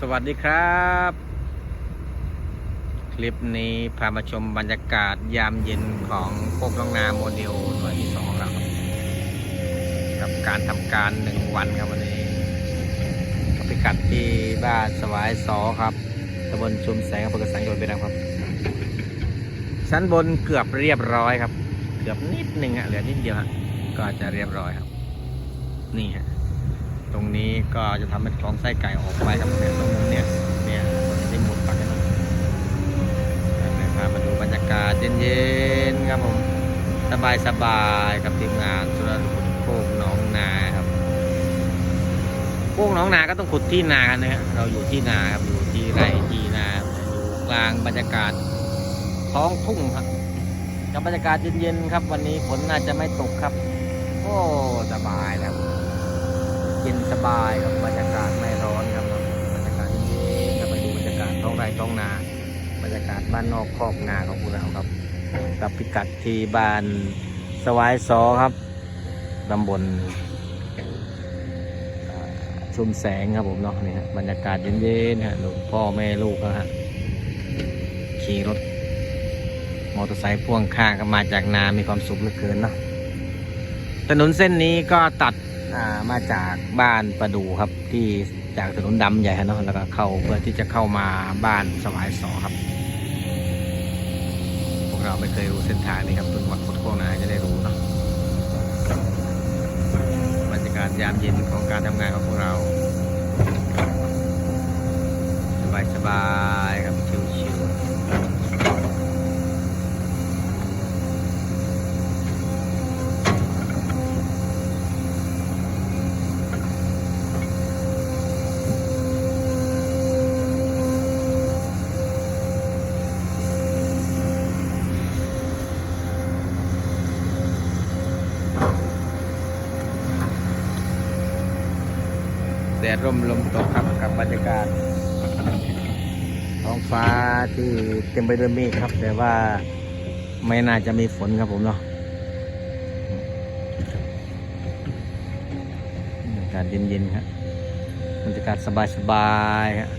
สวัสดีครับ คลิปนี้พามาชมบรรยากาศยามเย็นของพวกน้องนาโมเดลหน่วยที่สองครับกับการทำการหนึ่งวันครับวันนี้ก็พิกัดที่บ้านสวายสอครับตำบลชุมแสงอำเภอกระสังจังหวัดบุรีรัมย์ครับ ชั้นบนเกือบเรียบร้อยครับ เกือบนิดหนึ่งอะเหลือนิดเดียวฮะก็จะเรียบร้อยครับ นี่ฮะ ตรงนี้ก็จะทำเป็นคลองไส้ไก่ออกไปครับเนี่ยตรงมุมเนี่ยเนี่ยที่หมดปักกันนะเดี๋ยวพามาดูบรรยากาศเย็นๆครับผมสบายสบายๆกับทีมงานสุรขุดโคกหน้องนาครับโคกหน้องนาก็ต้องขุดที่นานนะฮะเราอยู่ที่นาครับอยู่ที่ไร่ที่นาอยู่กลางบรรยากาศท้องทุ่งครับกับบรรยากาศเย็นๆครับ วันนี้ฝนน่าจะไม่ตกครับ โอ้สบายแล้ว เย็นสบายครับบรรยากาศไม่ร้อนครับบรรยากาศเย็นครับไปดูบรรยากาศท้องไร่ท้องนา บรรยากาศบ้านนอกคอกนาของพวกเราครับ กับพิกัดที่บ้านสวายซอครับตำบลชุมแสงครับผมเนาะนี่ฮะบรรยากาศเย็นๆฮะลูกพ่อแม่ลูกนะฮะขี่รถมอเตอร์ไซค์พ่วงข้างก็มาจากนา มีความสุขเหลือเกินเนาะถนนเส้นนี้ก็ตัด อ่ามาจากบ้านประดูครับที่จากถนนดำใหญ่ฮะเนาะแล้วก็เข้าเพื่อที่จะเข้ามาบ้านสวายสอครับ พวกเราไม่เคยรู้เส้นทางนี้ครับเพิ่งมาคดโค้งนาจะได้รู้เนาะบรรยากาศยามเย็นของการทำงานของพวกเรา สบายสบายๆครับชิวๆ แดดร่มลมตกครับกับบรรยากาศท้องฟ้าที่เต็มไปด้วยเมฆครับ แต่ว่าไม่น่าจะมีฝนครับผมเนาะบรรยากาศเย็นๆครับบรรยากาศสบายๆครับ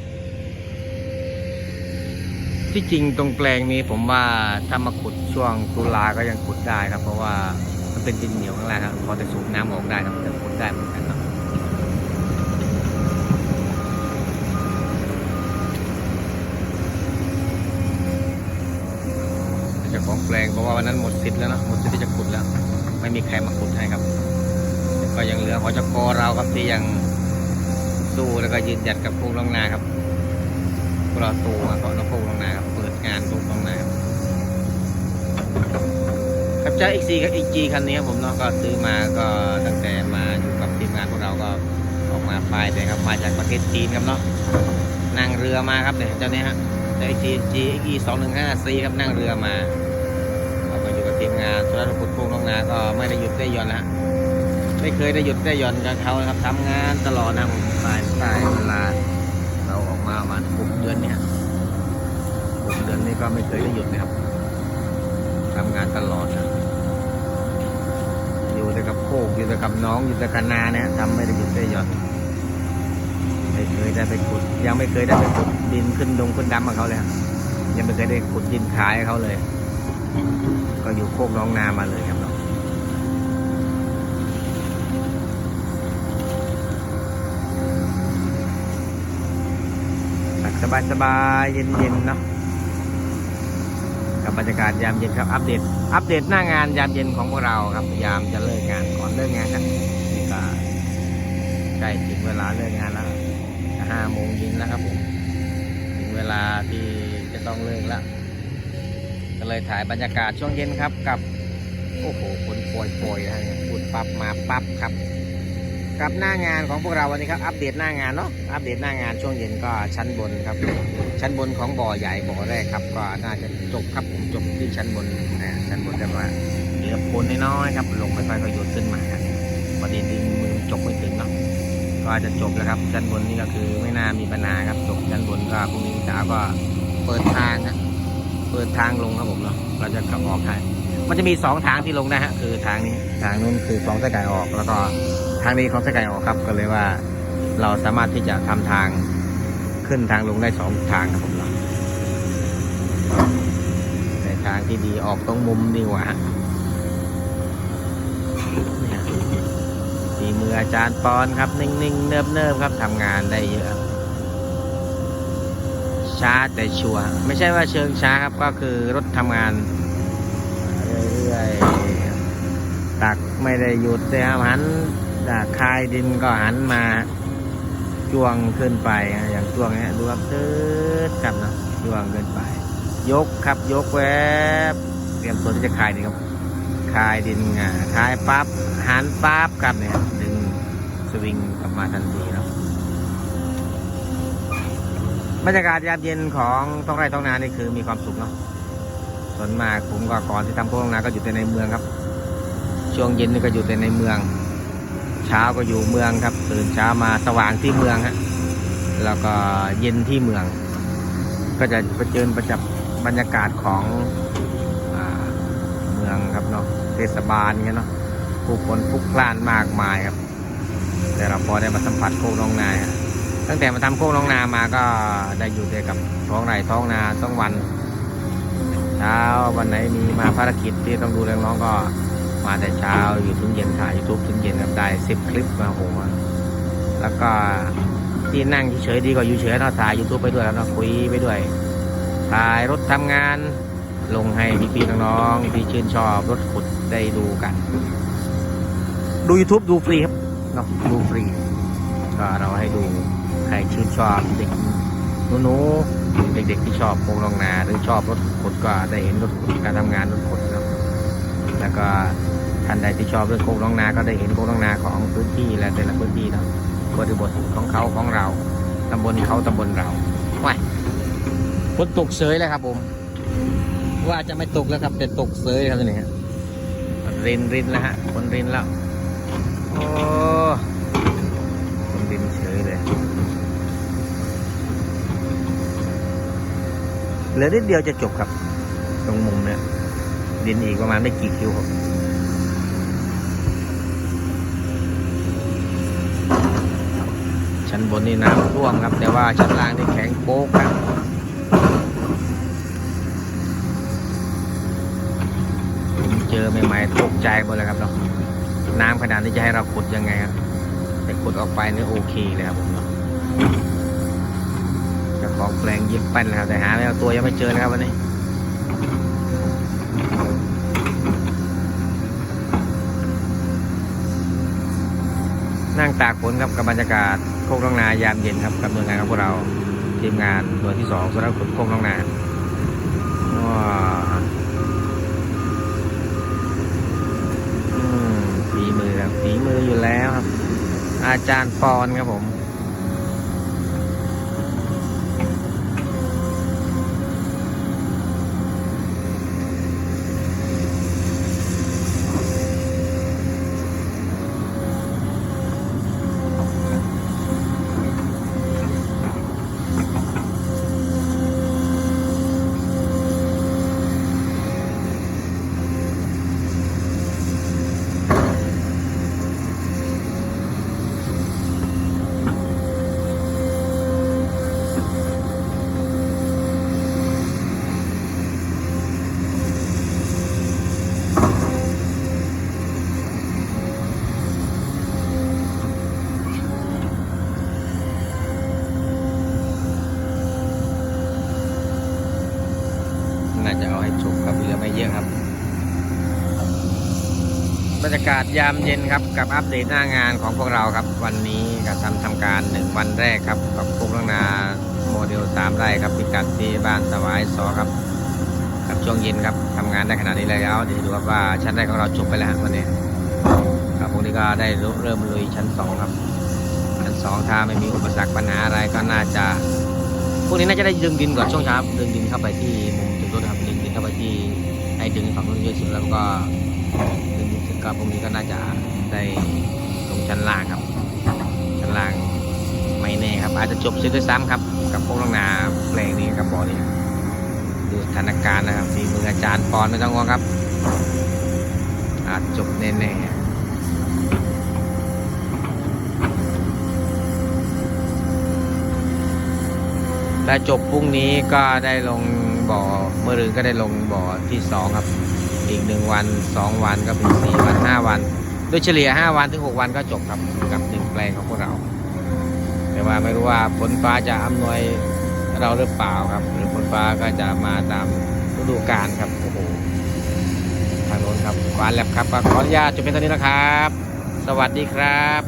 ที่จริงตรงแปลงนี้ผมว่าถ้ามาขุดช่วงตุลาก็ยังขุดได้ครับ เพราะว่ามันเป็นดินเหนียวข้างล่างครับพอจะสูบน้ำออกได้ครับจะขุดได้เหมือนกันเนาะ เจ้า ของแปลงเพราะว่าวันนั้นหมดสิทธิ์แล้วนะหมดสิทธิ์ที่จะขุดแล้ว ไม่มีใครมาขุดให้ครับ ก็ยังเหลือหอจกเราครับที่ยังสู้แล้วก็ยืนหยัดกับพวกน้องนาครับพวกเราตูมาเพราะเราพวกน้องนาครับเปิดงานพวกน้องนาครับครับเจ้า XC กับ XG คันนี้ครับผมเนาะก็ซื้อมาก็ตั้งแต่มาอยู่กับทีมงานพวกเราก็ออกมาปลายเลยครับมาจากประเทศจีนครับเนาะนั่งเรือมาครับเนี่ยเจ้านี้ฮะใน GG XE 2 1 5 C ครับนั่งเรือมาเราก็อยู่กับทีมา งานสุรพุทธพงษ์น้องนาก็ไม่ได้หยุดได้หย่อนนะฮะไม่เคยได้หยุดได้หย่อนกับเขานะครับทำงานตลอดนะผมสายสายเวลา เราออกมาประมาณหกเดือนเนี่ยหกเดือนนี้ก็ไม่เคยได้หยุดนะครับทำงานตลอดนะอยู่แต่กับโคกอยู่แต่กับน้องอยู่แต่กับนาเนี่ยทำไม่ได้หยุดได้หย่อนไม่เคยได้ไปขุด ยังไม่เคยได้ไปขุดดินขึ้นดงขึ้นดำกับเขาเลยยังไม่เคยได้ขุดดินขายเขาเลย ก็อยู่โคกน้องนามาเลยครับเนาะสบายสบายเย็นๆเนาะกับบรรยากาศยามเย็นครับอัปเดต อัปเดตหน้างานยามเย็นของพวกเราครับยามจะเลิกงานก่อนเลิกงานครับนี่ก็ใกล้ถึงเวลาเลิกงานแล้วห้าโมงเย็นแล้วครับผมถึงเวลาที่จะต้องเลิกแล้ว เลยถ่ายบรรยากาศช่วงเย็นครับกับ โอ้โหคนป่วยป่วยๆนะฮะพูดปั๊บมาปั๊บครับ กับหน้างานของพวกเราวันนี้ครับ อัปเดตหน้างานเนาะอัปเดตหน้างานช่วงเย็นก็ชั้นบนครับ ชั้นบนของบ่อใหญ่บ่อแรกครับ ก็น่าจะจบครับผมจบที่ชั้นบนนะชั้นบนแต่ว่าเหลือโคนน้อยๆครับ ลงไม่ค่อยๆโยนขึ้นมาครับพอดีดินมือจบไม่ถึงเนาะก็จะจบแล้วครับชั้นบนนี่ก็คือไม่น่ามีปัญหาครับจบชั้นบนก็พรุ่งนี้เช้าก็เปิดทางครับ เปิดทางลงครับผมเนาะเราจะขับออกทางมันจะมีสองทางที่ลงนะฮะคือทางนี้ทางนู้นคือคลองไสะไก่ออก แล้วก็ทางนี้คลองไสะไก่ออกครับ ก็เลยว่าเราสามารถที่จะทำทางขึ้นทางลงได้สองทางครับผมเนาะแต่ทางที่ดีออกตรงมุมดีกว่าฮะเนี่ยฝีมืออาจารย์ปอนครับ นิ่งๆ เนิบๆครับทำงานได้เยอะ ช้าแต่ชัวร์ไม่ใช่ว่าเชิงช้าครับก็คือรถทำงานเรื่อยๆตักไม่ได้หยุดแต่หันจากคายดินก็หันมาจ้วงขึ้นไปอย่างจ้วงเนี้ยดูครับตืดครับเนาะจ้วงขึ้นไป ยกครับยกแวบเตรียมตัวที่จะคายดินครับคายดินอะคายปั๊บหันปั๊บครับเนี่ยดึงสวิงกลับมาทันทีเนาะ บรรยากาศยามเย็นของท้องไร่ท้องนานี่คือมีความสุขเนาะส่วนมากผมก็ก่อนที่ทำโค้งนาก็อยู่แต่ในเมืองครับ ช่วงเย็นนี่ก็อยู่แต่ในเมือง เช้าก็อยู่เมืองครับ ตื่นเช้ามาสว่างที่เมืองฮะแล้วก็เย็นที่เมือง ก็จะประเจิญประจับบรรยากาศของอเมืองครับเนาะเทศบาลเงี้ยเนาะผู้คนพลุกพล่านมากมายครับ แต่เราพอได้มาสัมผัสโคกน้องนาฮะ ตั้งแต่มาทำโคกน้องนามาก็ได้อยู่แต่กับท้องไร่ท้องนาต้องวันเช้าวันไหนมีมาภารกิจที่ต้องดูแลน้องก็มาแต่เช้าอยู่ถึงเย็นถ่ายยูทูบถึงเย็นครับได้สิบคลิปมาโหแล้วก็ที่นั่งเฉยๆดีกว่าอยู่เฉยเนาะถ่ายยูทูบไปด้วยแล้วเนาะคุยไปด้วยถ่ายรถทำงาน ลงให้พี่ๆน้องๆที่ชื่นชอบรถขุดได้ดูกัน ดู YouTube ดูฟรีครับเนาะดูฟรี ก็เราให้ดู ใครชื่นชอบเด็กหนูๆเด็กๆที่ชอบโครงลองนาหรือชอบรถขุดก็ได้เห็นรถขุดการทำงานรถขุดเนาะแล้วก็ท่านใดที่ชอบเรื่องโคกน้องนาก็ได้เห็นโคกน้องนาของพื้นที่และแต่ละพื้นที่นะบริบทของเขาของเราตำบลเขาตำบลเราว้ายฝนตกเสยเลยครับผม ว่าจะไม่ตกแล้วครับแต่ตกเสยครับนี่ฮะรินรินแล้วฮะฝนรินแล้วโอ้ฝนรินเฉยเลย เหลือนิดเดียวจะจบครับ ตรงมุมเนี่ยดินอีกประมาณไม่กี่คิวครับชั้นบนนี่น้ำท่วมครับ แต่ว่าชั้นล่างนี่แข็งโป๊กครับผมเจอใหม่ๆตกใจหมดเลยครับเนาะน้ำขนาดนี้จะให้เราขุดยังไงครับแต่ขุดออกไปนี่โอเคเลยครับผมเนาะเจะ ของแปลงเย็บแป้นเลยครับ แต่หาไม่เอาตัวยังไม่เจอเลยครับวันนี้นั่งตากฝนครับกับบรรยากาศโคกน้องนายามเย็นครับกับหน่วยงานของพวกเราทีมงานหน่วยที่สองสำนักขุดโคกน้องนาว้ามฝีมือครับฝีมืออยู่แล้วครับ อาจารย์ปอนครับผม บรรยากาศยามเย็นครับกับอัปเดตหน้างานของพวกเราครับ วันนี้ก็ทำทำการหนึ่งวันแรกครับกับพวกลังนาโมเดลสามไร่ครับพิกัดที่บ้านสวายสอครับครับช่วงเย็นครับทำงานได้ขนาดนี้แล้วเดี๋ยวดูครับว่าชั้นแรกของเราจบไปแล้ววันนี้ครับพวกนี้ก็ได้เริ่มลุยชั้นสองครับ ชั้นสองถ้าไม่มีอุปสรรคปัญหาอะไรก็น่าจะพวกนี้น่าจะได้ดึงดินก่อนช่วงเช้าดึงดินเข้าไปที่มุมจุดรถครับดึงดินเข้าไปที่ให้ดึงฝั่งนู้นเยอะสุดแล้วก็ ก็พวกนี้ก็น่าจะได้ลงชั้นล่างครับ ชั้นล่างไม่แน่ครับ อาจจะจบเสีด้วยซ้ำครับ กับพวกลงนาแปลงนี้กับบ่อนี้ดูสถานการณ์นะครับมีมืออาจารย์ปอนไม่ต้องห่วงครับ อาจจบแน่ๆคถ้าจบพรุ่งนี้ก็ได้ลงบ่อเมื่อรืนก็ได้ลงบ่อที่สองครับ อีกหนึ่งวันสองวันก็เป็นสี่วันห้าวัน โดยเฉลี่ยห้าวันถึงหกวันก็จบครับกับหนึ่งแปลงของพวกเรา แต่ว่าไม่รู้ว่าฝนฟ้าจะอำนวยเราหรือเปล่าครับ หรือฝนฟ้าก็จะมาตามฤดูกาลครับโอ้โหทางโน้นครับหวานแลบครับขออนุญาตจบเป็นเท่านี้นะครับ สวัสดีครับ